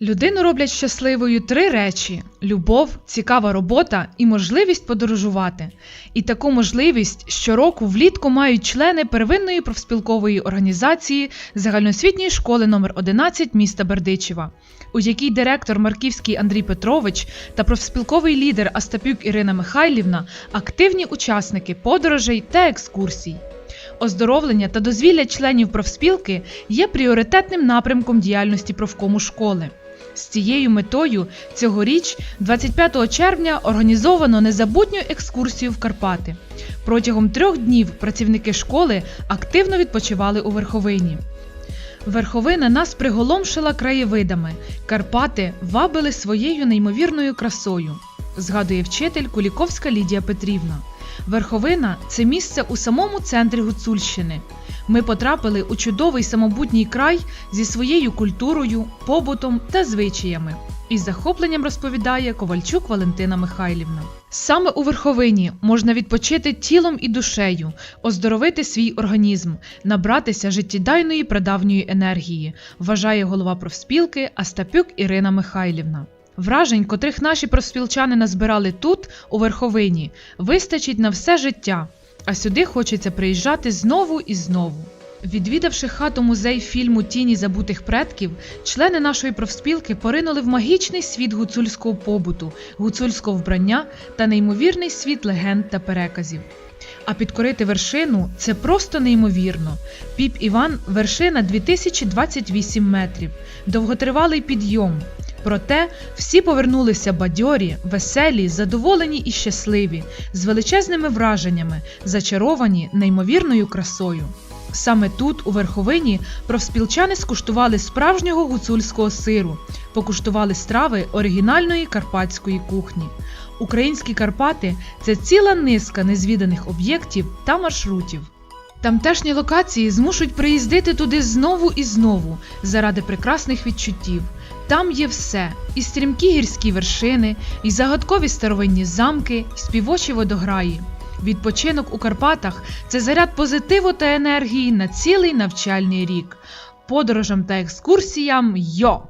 Людину роблять щасливою три речі: любов, цікава робота і можливість подорожувати. І таку можливість щороку влітку мають члени первинної профспілкової організації загальноосвітньої школи номер 11 міста Бердичева, у якій директор Марківський Андрій Петрович та профспілковий лідер Астапюк Ірина Михайлівна активні учасники подорожей та екскурсій. Оздоровлення та дозвілля членів профспілки є пріоритетним напрямком діяльності профкому школи. З цією метою цьогоріч, 25 червня, організовано незабутню екскурсію в Карпати. Протягом трьох днів працівники школи активно відпочивали у верховині. Верховина нас приголомшила краєвидами. Карпати вабили своєю неймовірною красою, згадує вчитель Куліковська Лідія Петрівна. Верховина це місце у самому центрі Гуцульщини. Ми потрапили у чудовий самобутній край зі своєю культурою, побутом та звичаями. Із захопленням розповідає Ковальчук Валентина Михайлівна. Саме у верховині можна відпочити тілом і душею, оздоровити свій організм, набратися життєдайної прадавньої енергії, вважає голова профспілки Астапюк Ірина Михайлівна. Вражень, котрих наші профспілчани назбирали тут, у верховині, вистачить на все життя, а сюди хочеться приїжджати знову і знову. Відвідавши хату музей фільму Тіні забутих предків, члени нашої профспілки поринули в магічний світ гуцульського побуту, гуцульського вбрання та неймовірний світ легенд та переказів. А підкорити вершину це просто неймовірно. Піп Іван вершина 2028 метрів, довготривалий підйом. Проте всі повернулися бадьорі, веселі, задоволені і щасливі, з величезними враженнями, зачаровані неймовірною красою. Саме тут, у верховині, профспілчани скуштували справжнього гуцульського сиру, покуштували страви оригінальної карпатської кухні. Українські Карпати це ціла низка незвіданих об'єктів та маршрутів. Тамтешні локації змушують приїздити туди знову і знову заради прекрасних відчуттів. Там є все: і стрімкі гірські вершини, і загадкові старовинні замки, і співочі водограї. Відпочинок у Карпатах це заряд позитиву та енергії на цілий навчальний рік. Подорожам та екскурсіям йо!